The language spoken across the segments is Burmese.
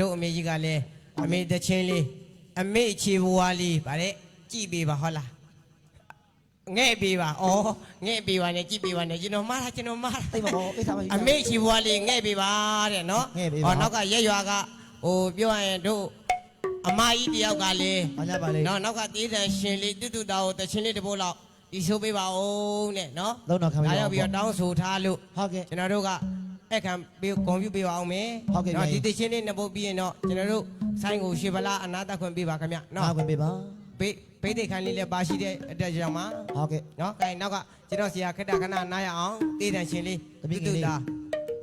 တို့အမေကြီးကလည်းအမေတချင်းလေးအမေချေဘွားလေးဗါတဲ့ကြည်ပေးပါဟုတ်လားငဲ့ပေးပါဩငဲ့ပေးပါနဲ့ကြည်ပေးပါနဲ့ကျွန်တော်မှားတာကျွန်တော်မှားတာသိပါဘောအိစာပါအမေချီဘွားလေးငဲ့ပေးပါတဲ့နော်ငဲ့ပေးပါဟောနောက်ကရက်ရွာကဟိုပြောရရင်တို့အမကြီးတယောက်ကလေဘာကြပါလဲနော်နောက်ကတေးတန်ရှင်လေးတူတူတာကိုတချင်းလေးတစ်ပုတ်လောက်ဒီဆိုပေးပါဦးတဲ့နော်လုံးတော့ခံပေးပါဒါရောက်ပြီးတော့တောင်းဆိုထားလို့ဟုတ်ကဲ့ကျွန်တော်တို့က အဲ့ခံပေးကွန်ပျူပေးပါအောင်မယ်ဟုတ်ကဲ့နော်ဗျာဒီတချင်းလေးနှစ်ပုတ်ပြီးရင်တော့ကျွန်တော်တို့ဆိုင်ကိုရှေဗလာအနာတခွင့်ပေးပါခင်ဗျနားနော်ဝင်ပေးပါပေးပေးတဲ့ခံလေးလည်းပါရှိတဲ့အတွက်ကြောင့်မှာဟုတ်ကဲ့ နော်ကဲနောက်ကကျွန်တော်ဆရာခက်တာခဏနားရအောင်တေးတန်ရှင်လေးတပည့်ငယ်လေး တာ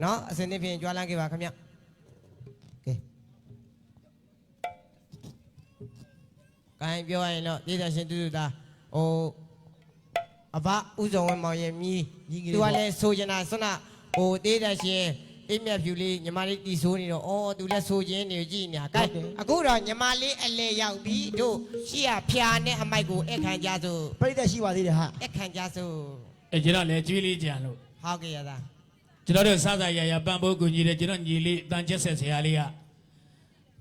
နော်အစင်းသဖြင့်ကြွားလန်းခဲ့ပါခင်ဗျ ကဲကိုင်းပြောရရင်တော့တေးတန်ရှင်တူတူတာဟိုအဘဥဇုံဝင်းမောင်ရဲ့မြီးညီကြီးသူလေးကလည်းဆိုချင်တာဆွန ဟိုတေးတန်ရှင်အိမ်မြတ်ဖြူလေးညီမလေးတီဆိုးနေတော့အော်သူလည်းဆိုခြင်းနေကြည့်နေတာကဲအခုတော့ညီမလေးအလဲရောက်ပြီတို့ရှိရဖျာနဲ့အမိုက်ကိုအခန့်ကြစို့ပြိတ္တရှိပါသေးတယ်ဟာအခန့်ကြစို့အဲကျွန်တော်လည်းကျွေးလေးကြံလို့ဟုတ်ကဲ့ရသားကျွန်တော်တို့စသရရပံ့ပိုးကူညီတယ်ကျွန်တော်ညီလေးတန်ချက်ဆက်ဆရာလေးက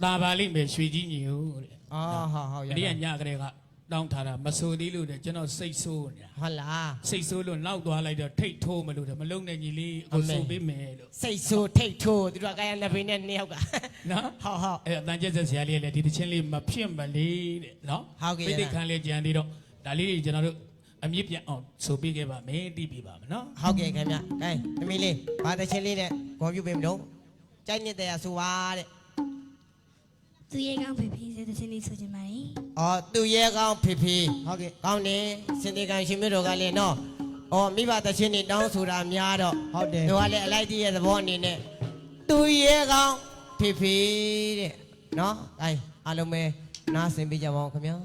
တာပါလိမ့်မယ်ရွှေကြီးညီဦးတဲ့အော်ဟုတ်ဟုတ်ရအရိယသားညကလေးက တောင်းထားတာမဆိုသေးလို့တဲ့ကျွန်တော်စိတ်ဆိုးနေတာဟုတ်လားစိတ်ဆိုးလို့နောက်သွားလိုက်တော့ထိတ်ထိုးမလို့တဲ့မလုံတဲ့ညီလေးအခုအမေဆိုပေးမယ်လို့စိတ်ဆိုးထိတ်ထိုးသူတို့ကကာယလက်ဖေးနဲ့နှစ်ယောက်ကနော်ဟုတ်ဟုတ်အဲတန်ချက်ဆက်ဆရာလေးကလည်းဒီတစ်ချင်းလေးမဖြစ်မလေးတဲ့နော်ဟုတ်ကဲ့ပိဋိခံလေးကြံသေးတော့ဒါလေးတွေကျွန်တော်တို့အမြင့်ပြတ်အောင်ဆိုပေးခဲ့ပါမယ်တီးပြပါမယ်နော်ဟုတ်ကဲ့ခင်ဗျ။ကဲသမီးလေးဘာတချင်းလေးနဲ့ဂုံပြုပေးမလို့ကြိုက်နေတဲ့ဆိုပါတဲ့ သူရဲ့ကောင်းဖေဖေးစေတဲ့ချင်းလေးဆိုချင်ပါတယ်။အော်သူရဲကောင်းဖေဖေဟုတ်ကဲ့ကောင်းတယ်စင်တေကန်ရှင်မြို့တော်ကလည်းနော်။အော်မိဘတချင်းနေတောင်းဆိုတာများတော့ဟုတ်တယ်သူကလည်းအလိုက်တည်းရဲ့သဘောအနေနဲ့သူရဲကောင်းဖေဖေတဲ့နော်။ကဲအားလုံးပဲနားဆင်ပေးကြပါဦးခင်ဗျာ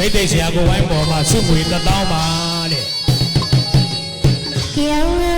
ဖိတ်သိက်ဆရာကိုဝိုင်းပေါ်မှာစုငွေတစ်တောင်းပါတဲ့ကြောင်ရင်း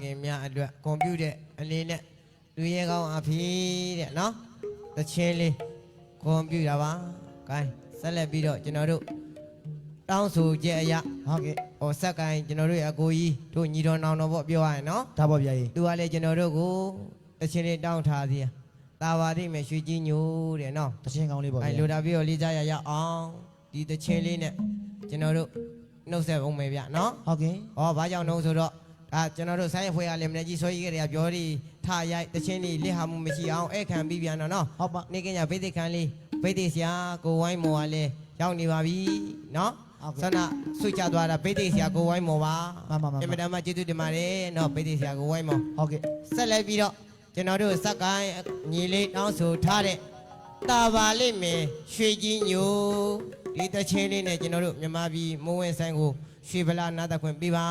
ခင်များအတွက်ကွန်ပျူတာအနေနဲ့လူရဲကောင်းအဖေတဲ့နော်တချင်းလေးကွန်ပျူတာပါ။ gain ဆက်လက်ပြီးတော့ကျွန်တော်တို့တောင်းဆိုချက်အရာဟုတ်ကဲ့ဟောဆက်ကိုင်းကျွန်တော်တို့ရဲ့အကိုကြီးတို့ညီတော်နောင်တော်ပေါ့ပြောရရင်နော်ဒါပေါ့ဗျာကြီးသူကလည်းကျွန်တော်တို့ကိုတချင်းလေးတောင်းထားသေးတယ်တာပါတိမယ်ရွှေကြီးညိုတဲ့နော်တချင်းကောင်းလေးပေါ့ဗျာအဲလိုတာပြီးတော့လေးစားရရအောင်ဒီတချင်းလေးနဲ့ကျွန်တော်တို့နှုတ်ဆက်အောင်မယ်ဗျနော်ဟုတ်ကဲ့။ဩဘာကြောင့်နှုတ်ဆိုတော့ ဒါကျွန်တော်တို့ဆိုင်းရဖွဲရလည်းမနေ့ကြီးဆွဲကြီးခဲ့တဲ့ပြောဒီထရိုက်တချင်းလေးလက်ဟာမှုမရှိအောင်အဲ့ခံပြီးပြန်တော့နော်ဟုတ်ပါ။နေ့ကညဗိသိက်ခန်းလေးဗိသိက်ဆရာကိုဝိုင်းမော်ကလည်းရောက်နေပါပြီနော်။ဆန္ဒဆွချသွားတာဗိသိက်ဆရာကိုဝိုင်းမော်ပါ။အင်မတန်မှကျေးဇူးတင်ပါတယ်နော်ဗိသိက်ဆရာကိုဝိုင်းမော်ဟုတ်ကဲ့ဆက်လက်ပြီးတော့ကျွန်တော်တို့စက်ကိုင်းညီလေးတောင်းဆိုထားတဲ့တာပါလိမ့်မယ်ရွှေကြီးညိုဒီတချင်းလေးနဲ့ကျွန်တော်တို့မြန်မာပြည်မိုးဝင်ဆိုင်ကိုရွှေဗလာနာတခွင့်ပေးပါ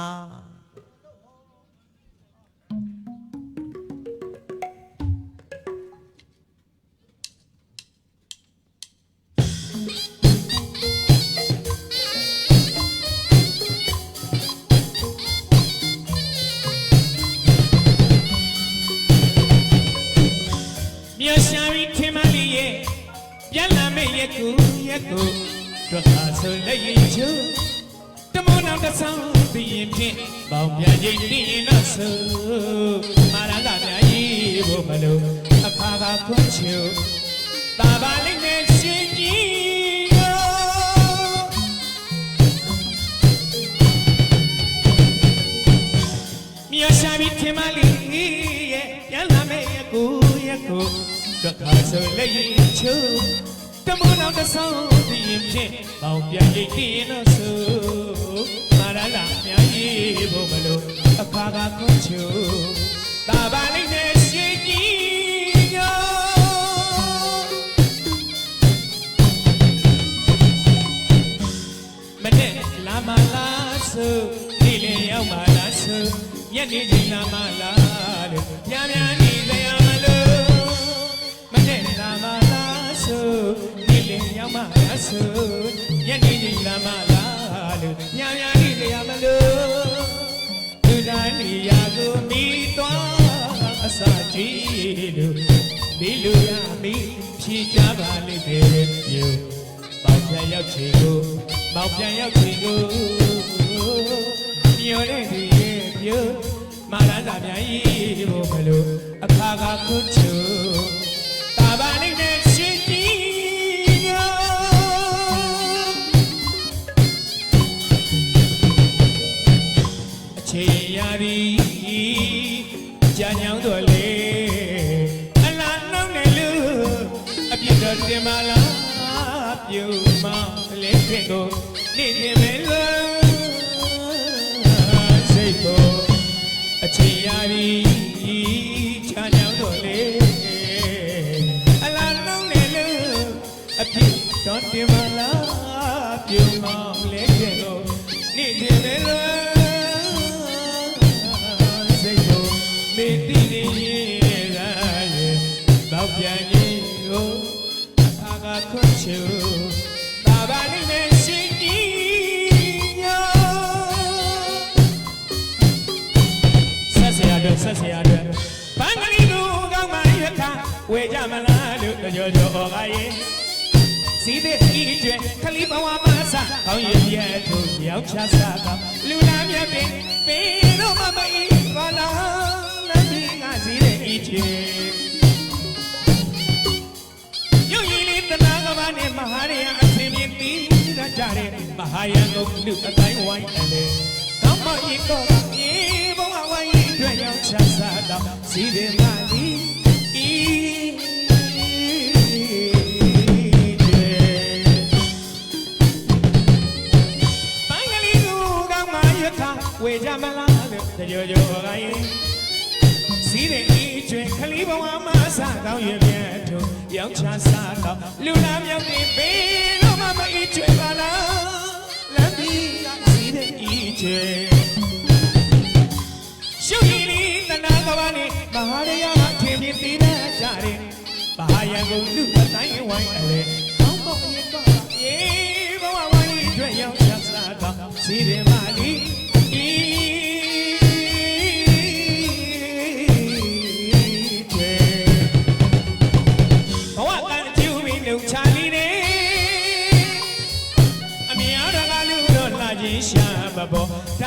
ပေါင်ပြန်ချိန်တည်ရင်တော့ဆိုမာရလာများကြီးဖို့မလို့အခါကခွန်ချိုတာပါလိမ့်နဲ့ရှင်ကြီးရောမြတ်ရှာပြီးထင်မလေးရဲ့ပြန်လာမယ့်ရကူရကူဒုက္ခဆိုလက်ရင်ချိုးတမုံအောင်တစ်ဆောင်သိရင်ဖြင့်ပေါင်ပြန်ရိတ်တည်ရင်တော့ဆိုမာရလာများကြီးဖို့မလို့ အခါကခွန်ချိုတာပါလိမ့်နဲ့ရှင်ကြီးရောမနဲ့လာမလာဆိုဒီလေရောက်မလာဆိုညနေချိန်လာမလာလို့ညများနေကြရ ဒီလိုရမီဖြေကြပါလိမ့်မယ်ပြုပေါက်ပြန်ရောက်ချေကိုပေါက်ပြန်ရောက်ချေကိုမျောတဲ့သူရဲ့ပြုမာရသာများကြီးဖို့မလို့အခါကခွတ်ချူ တော်တင်မလားပြုမလေးခင်ကိုနေ့တင်မဲလို့စိတ်ကိုအချိန်ရသည် ဆက်ဆရာတို့ဆက်ဆရာတို့ဘင်္ဂလီလူကောင်းမရခဝေကြမလားလို့ကြောကြောဩကာယေစီတဲ့ဤကျွဲခလီဘဝမဆာကောင်းရည်ရဲ့သူရောက်ချစားကောင်းလူလာမြတ်ပင်ပေတော့မမေးပါလားလက်ဒီကစီတဲ့ဤကျွဲ နာကဘာနဲ့မဟာရယအစင်မြင့်ပြီးရကြတဲ့မဟာယံကိုလူအတိုင်းဝိုင်းအလေတော့မဤတော့ဤဘဝဝိုင်းအတွက်ရောက်ချစားတော့စီတဲ့မလီဤကျွဲဘင်္ဂလီလူကောင်းမရခဝေကြမလားလို့ကြောကြောကိုင်း စီးတဲ့ဤကျွင်ခလီဘဝမှာစားကောင်းရပြဲတို့ရောင်းချစားတော့လူလာမြောက်တဲ့ဘေးတော့မမဤကျွင်ပါလားလမ်းပြီးကစီးတဲ့ဤကျွင်ရှုပ်ရည်လီတနာကဘာနေမဟာရယကထင်မြင်သိနေကြတယ်ဘာယံကိုလူအတိုင်းဝိုင်းအလေကောင်းကောင်းရင်တော့အေးဘဝဝိုင်းအတွက်ရောက်ချစားတော့စီးတယ်မလီ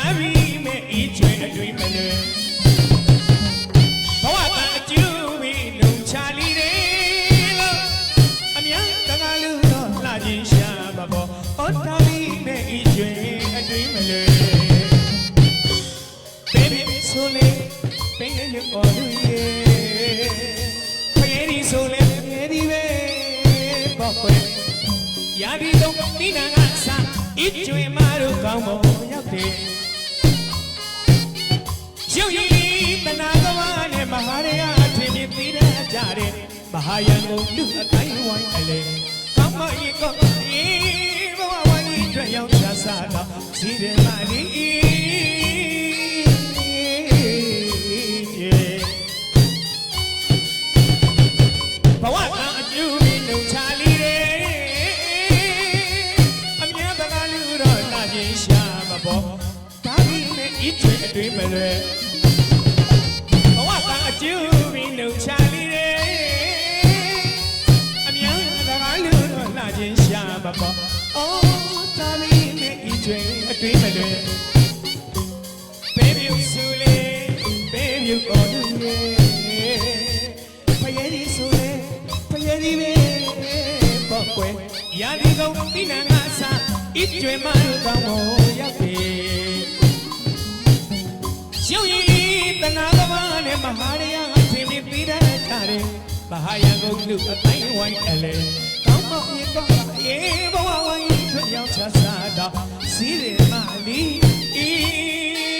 ပေါ်ဒါပြီးမဲ့ဤကျွေအတွင်မလွယ်ဘဝကအကျူပြီးလုံချလီတယ်လို့အမြန်တကားလူတော့လှခြင်းရှာမပေါ်အော်ဒါပြီးမဲ့ဤကျွေအတွင်မလွယ် baby ဆိုလေပင်ရပေါ်လူရဲ့ဖယေဒီဆိုလေဖယေဒီပဲပေါ့ကွယ်ရာဒီတော့ဒီနာကစားအကျွေးမတို့ကောင်းမရောက်တယ် ရုပ်ရည်တနာကမနဲ့မဟာရကအထင်မြင်သိတဲ့ကြတဲ့မဟာယံကိုလူအတိုင်းဝိုင်းအလေကောင်းမဤကောဤဘဝဝိုင်းအတွက်ရောက်ချစားတော့စီးတယ်မလီဘဝကအကျူပြီးလုံချလီတယ်အမြဲတကားလူတော့လာခြင်းရှာမပေါ်ဒါပြီးနဲ့ဤထွေအတွင်းမလွယ် နဲ့ဤထွေအတွင်းမလွယ် Baby, so late, baby, you got to be. ဖယရီဆိုလေဖယရီပဲပေါ့ကွယ်ရာဒီကောင်ဒီနငါစားအစ်ကျွေမလို့ကောင်းကိုရောက်ပြီရုပ်ရည်တနာသမားနဲ့မဟာရယအချင်းပြီးပြီးတဲ့ကြတယ်မဟာယကုလူအတိုင်းဝိုင်းအလေကောင်းမပြေကောင်း ရေဘဝဝိုင်းထွက်ရောက်ချစားတာစီးတယ်မလီအေး